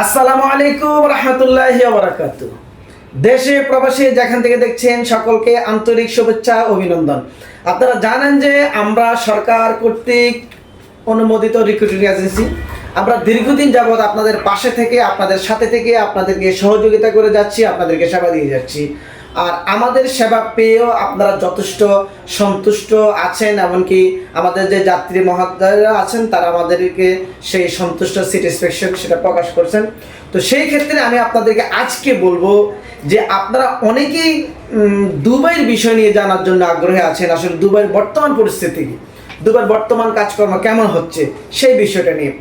আসসালামু আলাইকুম রহমতুল্লাহ বারাকাত দেশে প্রবাসী যেখান থেকে দেখছেন সকলকে আন্তরিক শুভেচ্ছা, অভিনন্দন। আপনারা জানেন যে আমরা সরকার কর্তৃক অনুমোদিত রিক্রুটিং এজেন্সি আমরা দীর্ঘদিন যাবৎ আপনাদের পাশে থেকে, আপনাদের সাথে থেকে আপনাদেরকে সহযোগিতা করে যাচ্ছি, আপনাদেরকে সেবা দিয়ে যাচ্ছি। আর আমাদের সেবা পেয়েও আপনারা যথেষ্ট সন্তুষ্ট আছেন, এমনকি আমাদের যে যাত্রী মহোদয়রা আছেন, তারা আমাদেরকে সেই সন্তুষ্ট স্যাটিসফ্যাকশন সেটা প্রকাশ করছেন। তো সেই ক্ষেত্রে আমি আপনাদেরকে আজকে বলব যে আপনারা অনেকেই দুবাইয়ের বিষয় নিয়ে জানার জন্য আগ্রহী আছেন। আসলে দুবাইয়ের বর্তমান পরিস্থিতি কি? দুবাইয়ের বর্তমান কাজকর্ম কেমন হচ্ছে? সেই বিষয়টা নিয়ে।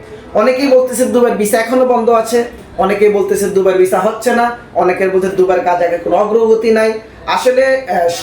অনেকেই বলতেছে দুবাইয়ের ভিসা এখনও বন্ধ আছে। অনেকেই বলতেছে দুবার ভিসা হচ্ছে না অনেকের বলতে দুবার কাজ আগে কোনো অগ্রগতি নাই। আসলে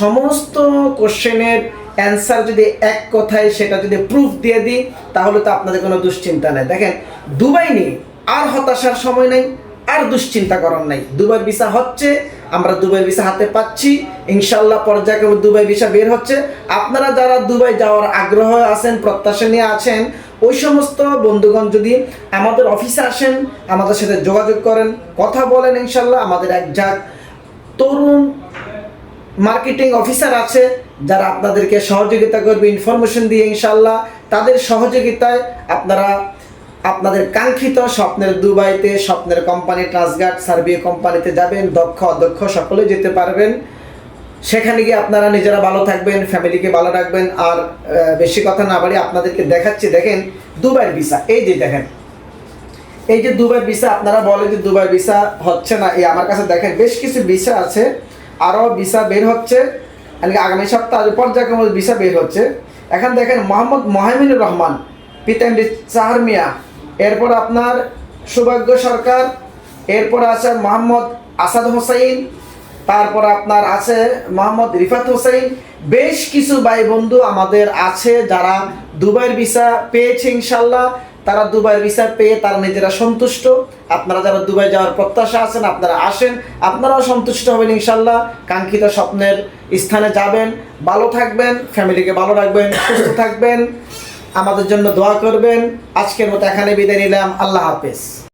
সমস্ত কোশ্চেনের অ্যান্সার যদি এক কথায় সেটা যদি প্রুফ দিয়ে দিই, তাহলে তো আপনাদের কোনো দুশ্চিন্তা নেই। দেখেন, দুবাই নিয়ে আর হতাশার সময় নেই, আর দুশ্চিন্তা করার নাই। দুবাই ভিসা হচ্ছে, আমরা দুবাই ভিসা হাতে পাচ্ছি ইনশাল্লাহ পর্যায়ক্রমে দুবাই ভিসা বের হচ্ছে। আপনারা যারা দুবাই যাওয়ার আগ্রহ আছেন, প্রত্যাশা নিয়ে আছেন ওই সমস্ত বন্ধুগণ যদি আমাদের অফিসে আসেন, আমাদের সাথে যোগাযোগ করেন, কথা বলেন ইনশাল্লাহ আমাদের এক যাক তরুণ মার্কেটিং অফিসার আছে, যারা আপনাদেরকে সহযোগিতা করবে, ইনফরমেশন দিয়ে ইনশাল্লাহ তাদের সহযোগিতায় আপনারা আপনাদের কাঙ্ক্ষিত স্বপ্নের দুবাইতে, স্বপ্নের কোম্পানি, ট্রান্সগার্ড সার্ভিয়ে কোম্পানিতে যাবেন দক্ষ অদক্ষ সকলে যেতে পারবেন। সেখানে গিয়ে আপনারা নিজেরা ভালো থাকবেন ফ্যামিলিকে ভালো রাখবেন, আর বেশি কথা না বাড়ি আপনাদেরকে দেখাচ্ছি, দেখেন দুবাইয়ের ভিসা, এই যে দেখেন। এই যে দুবাই ভিসা, আপনারা বলেন যে দুবাই ভিসা হচ্ছে না, এই আমার কাছে দেখেন বেশ কিছু ভিসা আছে, আরও ভিসা বের হচ্ছে কি আগামী সপ্তাহে পর্যায়ক্রমে ভিসা বের হচ্ছে। এখন দেখেন মোহাম্মদ মহামিনুর রহমান পিতাম্বি চাহার মিয়া, এরপর আপনার সৌভাগ্য সরকার, এরপর আছে মোহাম্মদ আসাদ হোসাইন তারপর আপনার আছে মোহাম্মদ রিফাত হোসেন। বেশ কিছু ভাই বন্ধু আমাদের আছে যারা দুবাইয়ের ভিসা পেয়েছে ইনশাল্লাহ তারা দুবাইয়ের ভিসা পেয়ে তারা নিজেরা সন্তুষ্ট। আপনারা যারা দুবাই যাওয়ার প্রত্যাশা আছেন, আপনারা আসেন। আপনারাও সন্তুষ্ট হবেন ইনশাল্লাহ কাঙ্ক্ষিত স্বপ্নের স্থানে যাবেন। ভালো থাকবেন, ফ্যামিলিকে ভালো রাখবেন, সুস্থ থাকবেন। আমাদের জন্য দোয়া করবেন। আজকের মতো এখানে বিদায় নিলাম। আল্লাহ হাফেজ।